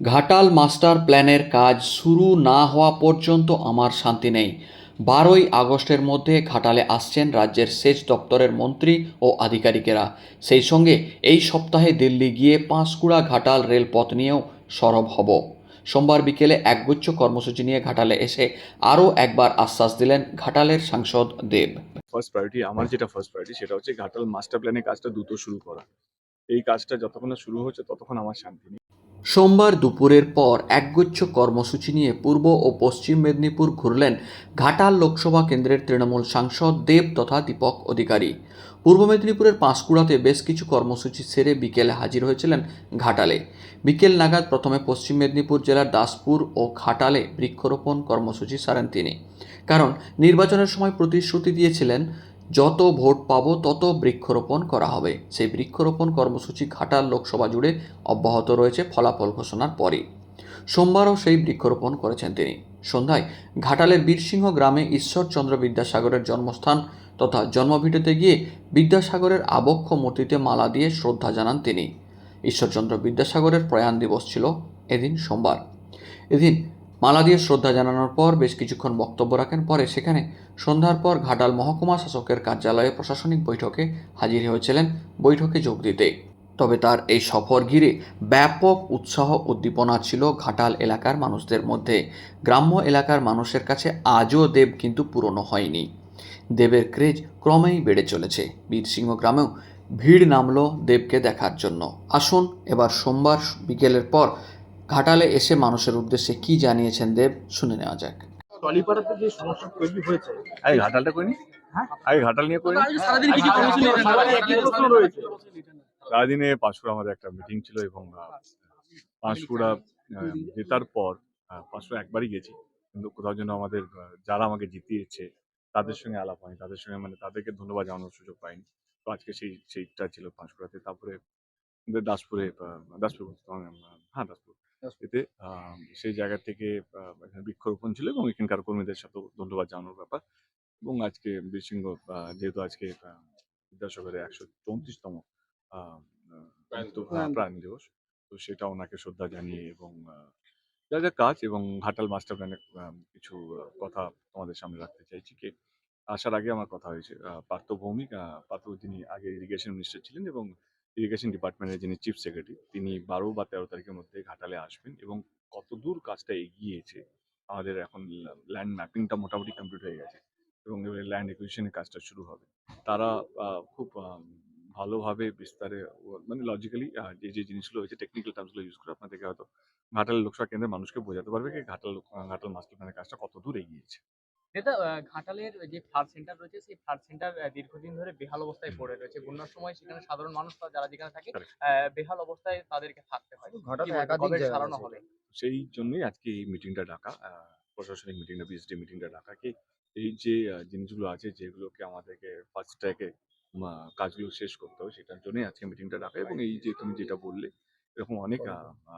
Ghatal master প্ল্যানের কাজ শুরু না হওয়া পর্যন্ত আমার শান্তি নেই। বারোই আগস্টের মধ্যে ঘাটালে আসছেন রাজ্যের সেচ দপ্তরের মন্ত্রী ও আধিকারিকেরা। সেই সঙ্গে এই সপ্তাহে দিল্লি গিয়ে পাঁশকুড়া ঘাটাল রেলপথ নিয়েও সরব হব। সোমবার বিকেলে একগুচ্ছ কর্মসূচি নিয়ে ঘাটালে এসে আরও একবার আশ্বাস দিলেন ঘাটালের সাংসদ দেব। ফার্স্ট প্রায়োরিটি আমার যেটা ফার্স্ট প্রায়োরিটি সেটা হচ্ছে ঘাটাল মাস্টার প্ল্যানের কাজটা দ্রুত শুরু করা। এই কাজটা যতক্ষণ শুরু হচ্ছে, ততক্ষণ আমার শান্তি নেই। সোমবার দুপুরের পর একগুচ্ছ কর্মসূচি নিয়ে পূর্ব ও পশ্চিম মেদিনীপুর ঘুরলেন ঘাটাল লোকসভা কেন্দ্রের তৃণমূল সাংসদ দেব তথা দীপক অধিকারী। পূর্ব মেদিনীপুরের পাঁশকুড়াতে বেশ কিছু কর্মসূচি সেরে বিকেলে হাজির হয়েছিলেন ঘাটালে। বিকেল নাগাদ প্রথমে পশ্চিম মেদিনীপুর জেলার দাসপুর ও ঘাটালে বৃক্ষরোপণ কর্মসূচি সারেন তিনি। কারণ, নির্বাচনের সময় প্রতিশ্রুতি দিয়েছিলেন যত ভোট পাবো, তত বৃক্ষরোপণ করা হবে। সেই বৃক্ষরোপণ কর্মসূচি ঘাটাল লোকসভা জুড়ে অব্যাহত রয়েছে ফলাফল ঘোষণার পরই। সোমবারও সেই বৃক্ষরোপণ করেছেন তিনি। সন্ধ্যায় ঘাটালের বীরসিংহ গ্রামে ঈশ্বরচন্দ্র বিদ্যাসাগরের জন্মস্থান তথা জন্মভিটেতে গিয়ে বিদ্যাসাগরের আবক্ষ মূর্তিতে মালা দিয়ে শ্রদ্ধা জানান তিনি। ঈশ্বরচন্দ্র বিদ্যাসাগরের প্রয়াণ দিবস ছিল এদিন সোমবার। এদিন মালা দিয়ে শ্রদ্ধা জানানোর পর বেশ কিছুক্ষণ বক্তব্য রাখেন। পরে সেখানে সন্ধ্যার পর ঘাটাল মহকুমা শাসকের কার্যালয়ে প্রশাসনিক বৈঠকে হাজির হয়েছিলেন। বৈঠকে যোগ দিতে। তবে তার এই সফর ঘিরে ব্যাপক উৎসাহ উদ্দীপনা ছিল ঘাটাল এলাকার মানুষদের মধ্যে। গ্রাম্য এলাকার মানুষের কাছে আজও দেব কিন্তু পুরনো হয়নি। দেবের ক্রেজ ক্রমেই বেড়ে চলেছে। বীরসিংহ গ্রামেও ভিড় নামলো দেবকে দেখার জন্য। আসুন এবার সোমবার বিকেলের পর ঘাটালে এসে মানুষের উদ্দেশ্যে কি জানিয়েছেন দেব শুনে নেওয়া যাক। টলিপাড়াতে যে সমস্যা তৈরি হয়েছে আগে ঘাটালটা করিনি? হ্যাঁ? আগে ঘাটাল নিয়ে করিনি? সারাদিন পাঁশকুড়া আমাদের একটা মিটিং ছিল এবং পাঁশকুড়া জেতার পর পাঁশকুড়া একবারই গেছি। কিন্তু কোথাও যেন আমাদের যারা আমাকে জিতিয়েছে তাদের সঙ্গে আলাপ হয়নি তাদের সঙ্গে মানে তাদেরকে ধন্যবাদ জানানোর সুযোগ পাইনি। তো আজকে সেই সেইটা ছিল পাঁশকুড়াতে তারপরে দাসপুরে দাসপুর হ্যাঁ দাসপুর। এতে সেই জায়গা থেকে এখানে বৃক্ষরোপণ ছিল এবং এখানকার কর্মীদের সাথেও ধন্যবাদ জানানোর ব্যাপার। এবং আজকে বীরসিংহ আহ, যেহেতু আজকে আহ, বিদ্যাসাগরের একশো চৌত্রিশতম প্রাণ দিবস। তো সেটা ওনাকে শ্রদ্ধা জানিয়ে এবং আহ, যা যা কাজ এবং ঘাটাল মাস্টার প্ল্যানের কিছু কথা তোমাদের সামনে রাখতে চাইছি কি আসার আগে আমার কথা হয়েছে আহ, পার্থ ভৌমিক আহ, পার্থ যিনি আগে ইরিগেশন মিনিস্টার ছিলেন এবং ইরিগেশন ডিপার্টমেন্টের যিনি চিফ সেক্রেটারি তিনি বারো বা তেরো তারিখের মধ্যে ঘাটালে আসবেন এবং কতদূর কাজটা এগিয়েছে, আমাদের এখন ল্যান্ড ম্যাপিংটা মোটামুটি কমপ্লিট হয়ে গেছে এবং এবারে ল্যান্ড একুইশনের কাজটা শুরু হবে। তারা খুব ভালোভাবে বিস্তারে মানে লজিক্যালি যে যে জিনিসগুলো হয়েছে টেকনিক্যাল টার্মসগুলো ইউজ করে আপনাদেরকে হয়তো ঘাটাল লোকসভা কেন্দ্রের মানুষকে বোঝাতে পারবে কি ঘাটাল ঘাটাল মাস্টার প্ল্যানের কাজটা কত দূর এগিয়েছে। নেতা ঘাটালের যে ফ্লাড সেন্টার রয়েছে সেই ফ্লাড সেন্টার দীর্ঘদিন ধরে বেহাল অবস্থায় পড়ে রয়েছে। বন্যার সময় সেখানে সাধারণ মানুষ যারা যেখানে থাকে আহ, বেহাল অবস্থায় তাদেরকে থাকতে হয়। ঘাটালে একাধিক কবে সারানো হবে? সেই জন্যই আজকে এই মিটিংটা ডাকা আহ, প্রশাসনিক মিটিংটা বিএসডি মিটিংটা ডাকা কি এই যে জিনিসগুলো আছে যেগুলোকে আমাদেরকে ফার্স্ট ট্র্যাকে কাজগুলো শেষ করতে হবে সেটার জন্যই আজকে মিটিংটা ডাকা। এবং এই যে তুমি যেটা বললে এরকম অনেক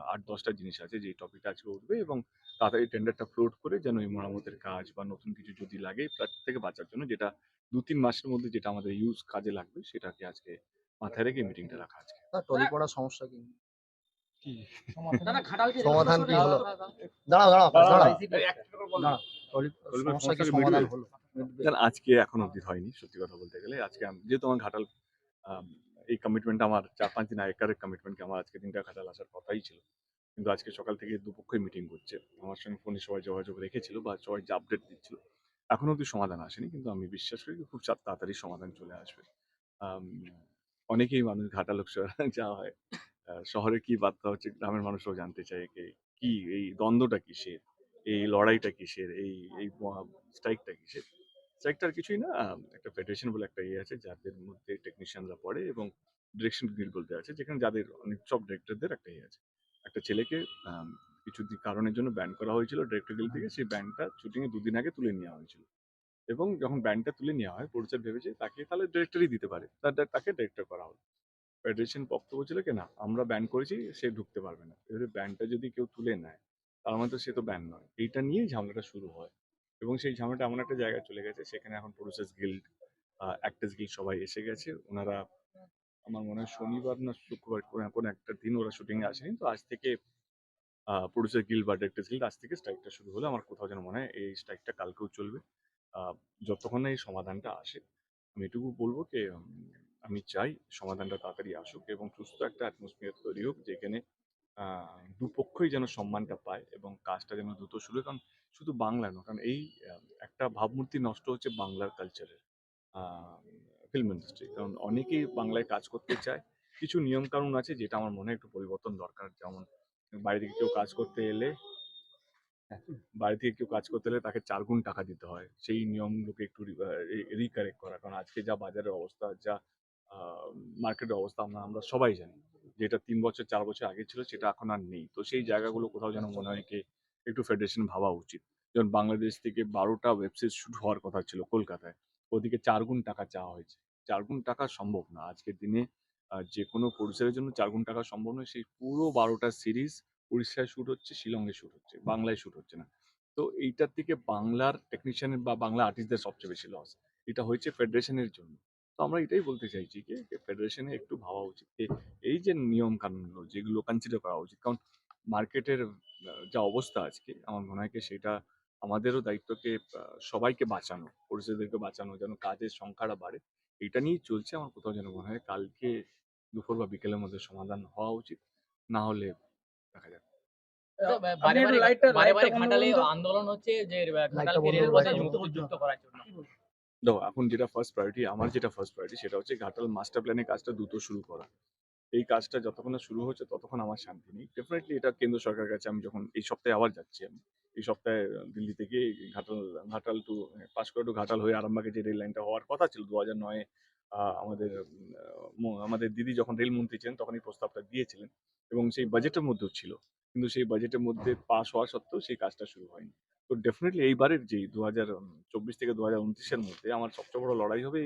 আট দশটা জিনিস আছে যে টপিকটা আজকে উঠবে এবং তাড়াতাড়ি টেন্ডারটা ফ্লোট করে যেন এই মেরামতের কাজ বা নতুন কিছু যদি লাগে ফ্লাড থেকে বাঁচার জন্য যেটা দু তিন মাসের মধ্যে যেটা আমাদের ইউজ কাজে লাগবে সেটাকে আজকে মাথায় রেখে মিটিংটা রাখা আজকে। টলিপাড়া সমস্যা কি? দাদা, ঘাটাল যে সমাধান কি হলো? দাঁড়াও দাঁড়াও। দাঁড়াও, দাঁড়াও দাঁড়াও। টলিপাড়ার টলিপাড়ার সমস্যা কি? আজকে এখন অবধি হয়নি সত্যি কথা বলতে গেলে। আজকে আম- যেহেতু আমার ঘাটাল এই কমিটমেন্টটা আমার চার পাঁচ দিন আগেকার কমিটমেন্টকে আমার আজকে দিনটা ঘাটাল আসার কথাই ছিল। কিন্তু আজকে সকাল থেকে দুপক্ষই মিটিং করছে। আমার সঙ্গে ফোনে সবাই যোগাযোগ রেখেছিল বা সবাই যে আপডেট দিচ্ছিল। এখন অবধি সমাধান আসেনি, কিন্তু আমি বিশ্বাস করি যে খুব তাড়াতাড়ি সমাধান চলে আসবে। অনেকেই মানুষ ঘাটাল যাওয়া হয়। শহরে কি বার্তা হচ্ছে গ্রামের মানুষরাও জানতে চায় কে কি, এই দ্বন্দ্বটা কিসের? এই লড়াইটা কিসের? এই এই স্ট্রাইকটা কিসের? স্ট্রাইকটার কিছুই না। একটা ফেডারেশন বলে একটা ইয়ে আছে, যাদের মধ্যে টেকনিশিয়ানরা পড়ে এবং ডিরেকশন গিল্ড বলতে আছে, যেখানে যাদের অনেক সব ডিরেক্টরদের একটা ইয়ে আছে। একটা ছেলেকে কিছু কারণের জন্য ব্যান করা হয়েছিল ডিরেক্টর গিল্ড থেকে। সেই ব্যানটা শুটিংয়ে দুদিন আগে তুলে নেওয়া হয়েছিল। এবং যখন ব্যানটা তুলে নেওয়া হয় প্রডিউসার ভেবেছে তাকে তাহলে ডিরেক্টরই দিতে পারে। তাকে ডিরেক্টর করা হলো। ফেডারেশন বক্তব্য ছিল কি, না, আমরা ব্যান করেছি, সে ঢুকতে পারবে না। এবারে ব্যানটা যদি কেউ তুলে নেয়, তার মানে তো সে তো ব্যান নয়। এইটা নিয়েই ঝামেলাটা শুরু হয়। এবং সেই ঝামেলাটা এমন একটা জায়গায় চলে গেছে, সেখানে এখন প্রডিউসার্স গিল্ড অ্যাক্টার্স গিল্ড সবাই এসে গেছে। ওনারা আমার মনে হয় শনিবার না শুক্রবার কোনো একটা দিন ওরা শুটিংয়ে আসেনি। তো আজ থেকে প্রডিউসার গিল্ড বা ডিরেক্টর্স গিল্ড আজ থেকে স্ট্রাইকটা শুরু হলো আমার কোথাও যেন মনে হয় এই স্ট্রাইকটা কালকেও চলবে। যতক্ষণ না এই সমাধানটা আসে, আমি এটুকু বলব যে আমি চাই সমাধানটা তাড়াতাড়ি আসুক এবং সুস্থ একটা অ্যাটমসফিয়ার তৈরি হোক, যেখানে দুপক্ষই যেন সম্মানটা পায় এবং কাজটা যেন দ্রুত শুরু হয়। কারণ শুধু বাংলা নয় কারণ এই একটা ভাবমূর্তি নষ্ট হচ্ছে বাংলার কালচারের ফিল্ম ইন্ডাস্ট্রি কারণ অনেকেই বাংলায় কাজ করতে চায়। কিছু নিয়ম কানুন আছে যেটা আমার মনে হয় একটু পরিবর্তন দরকার। যেমন বাইরে থেকে কেউ কাজ করতে এলে বাড়ি থেকে কেউ কাজ করতে এলে তাকে চার গুণ টাকা দিতে হয়। সেই নিয়মগুলোকে একটু রিকারেক্ট করা। কারণ আজকে যা বাজারের অবস্থা যা মার্কেটের অবস্থা আমরা আমরা সবাই জানি। যেটা তিন বছর চার বছর আগে ছিল সেটা এখন আর নেই। তো সেই জায়গাগুলো কোথাও যেন মনে হয় কি একটু ফেডারেশন ভাবা উচিত। যেমন বাংলাদেশ থেকে বারোটা ওয়েব সিরিজ শুরু হওয়ার কথা ছিল কলকাতায়। ওদিকে চার গুণ টাকা চাওয়া হয়েছে। চার গুণ টাকা সম্ভব না। আজকের দিনে যে কোনো প্রডিউসারের জন্য চার গুণ টাকা সম্ভব নয়। সেই পুরো বারোটা সিরিজ উড়িষ্যায় শ্যুট হচ্ছে শিলংয়ে শ্যুট হচ্ছে বাংলায় শ্যুট হচ্ছে না। তো এইটার থেকে বাংলার টেকনিশিয়ানের বা বাংলা আর্টিস্টদের সবচেয়ে বেশি লস এটা হয়েছে ফেডারেশনের জন্য। তো আমরা এটাই বলতে চাইছি যে ফেডারেশনে একটু ভাবা উচিত। যে এই যে নিয়ম কানুনগুলো যেগুলো কনসিডার করা উচিত। কারণ মার্কেটের যা অবস্থা আজকে আমার মনে হয় সেটা আমাদেরও দায়িত্বকে সবাইকে বাঁচানো পরিষেবাদেরকে বাঁচানো যেন কাজের সংখ্যাটা বাড়ে। এটা নিয়েই চলছে আমার কোথাও যেন মনে হয় কালকে দুপুর বা বিকেলের মধ্যে সমাধান হওয়া উচিত। না হলে দেখা যাক। আন্দোলন হচ্ছে যে যুক্ত করার জন্য। দেখো এখন যেটা ফার্স্ট প্রায়োরিটি আমার যেটা ফার্স্ট প্রায়োরিটি সেটা হচ্ছে ঘাটাল মাস্টার প্ল্যানের কাজটা দ্রুত শুরু করা। এই কাজটা যতক্ষণ না শুরু হচ্ছে, ততক্ষণ আমার শান্তি নেই। ডেফিনেটলি এটা কেন্দ্র সরকারের কাছে আমি যখন এই সপ্তাহে আবার যাচ্ছি, আমি এই সপ্তাহে দিল্লি থেকে ঘাটাল ঘাটাল টু পাশ পাঁশকুড়া টু ঘাটাল হয়ে আরামবাগে যে রেল লাইনটা হওয়ার কথা ছিল দু হাজার নয়ে আমাদের আমাদের দিদি যখন রেলমন্ত্রী ছিলেন, তখন এই প্রস্তাবটা দিয়েছিলেন এবং সেই বাজেটের মধ্যেও ছিল। কিন্তু সেই বাজেটের মধ্যে পাস হওয়া সত্ত্বেও সেই কাজটা শুরু হয়নি। তো ডেফিনেটলি এইবারের যে দু হাজার চব্বিশ থেকে দু হাজার উনত্রিশের মধ্যে আমার সবচেয়ে বড় লড়াই হবে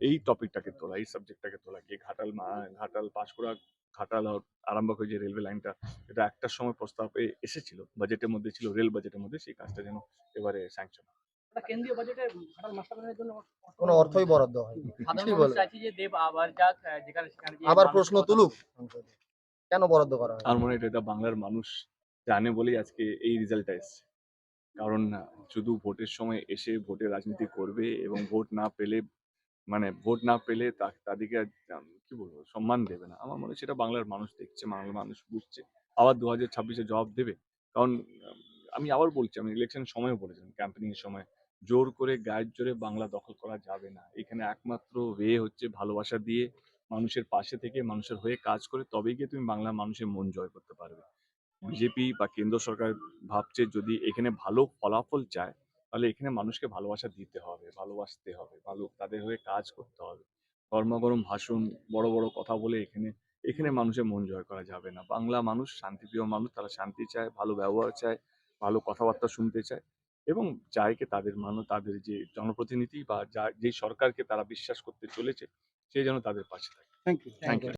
এই- টপিকটাকে তোলা এই সাবজেক্টটাকে তোলা। কি ঘাটাল মা- ঘাটাল পাঁশকুড়া ঘাটাল আর আরামবাগ হয়ে যে রেলওয়ে লাইনটা এটা একটার সময় প্রস্তাবে এসেছিল। বাজেটের মধ্যে ছিল রেল বাজেটের মধ্যে সেই কাজটা যেন এবারে স্যাংশন কেন্দ্রীয় বাজেটে ঘাটাল মাস্টার জন্য কোনো অর্থই বরাদ্দ হয়নি। সাধারণ কিছুই মানুষ বলে চাইছে যে দেব আবার যাক যেখানে আবার প্রশ্ন তুলুক। কেন বরাদ্দ করা হয় আমার মনে হয় এটা বাংলার মানুষ জানে বলেই আজকে এই রেজাল্টটা এসছে। কারণ শুধু ভোটের সময় এসে ভোটে রাজনীতি করবে এবং ভোট না পেলে মানে ভোট না পেলে তাদেরকে কি বলব, সম্মান দেবে না। আমার মনে হয় সেটা বাংলার মানুষ দেখছে, বাংলার মানুষ বুঝছে। আবার দু হাজার ছাব্বিশে জবাব দেবে। কারণ, আমি আবার বলছি, আমি ইলেকশন সময়ও বলেছিলাম ক্যাম্পেনিং এর সময়। জোর করে, গায়ের জোরে বাংলা দখল করা যাবে না। এখানে একমাত্র ওয়ে হচ্ছে ভালোবাসা দিয়ে মানুষের পাশে থেকে মানুষের হয়ে কাজ করে, তবেই গিয়ে তুমি বাংলা মানুষের মন জয় করতে পারবে। বিজেপি বা কেন্দ্র সরকার ভাবছে যদি এখানে ভালো ফলাফল চায় তাহলে এখানে মানুষকে ভালোবাসা দিতে হবে ভালোবাসতে হবে ভালো তাদের হয়ে কাজ করতে হবে। গরমাগরম ভাষণ বড় বড় কথা বলে এখানে এখানে মানুষের মন জয় করা যাবে না। বাংলা মানুষ শান্তিপ্রিয় মানুষ তারা শান্তি চায় ভালো ব্যবহার চায় ভালো কথাবার্তা শুনতে চায় এবং চায় কি তাদের মানুষ তাদের যে জনপ্রতিনিধি বা যা যেই সরকারকে তারা বিশ্বাস করতে চলেছে সে যেন তাদের পাশে থাকে। Thank you thank you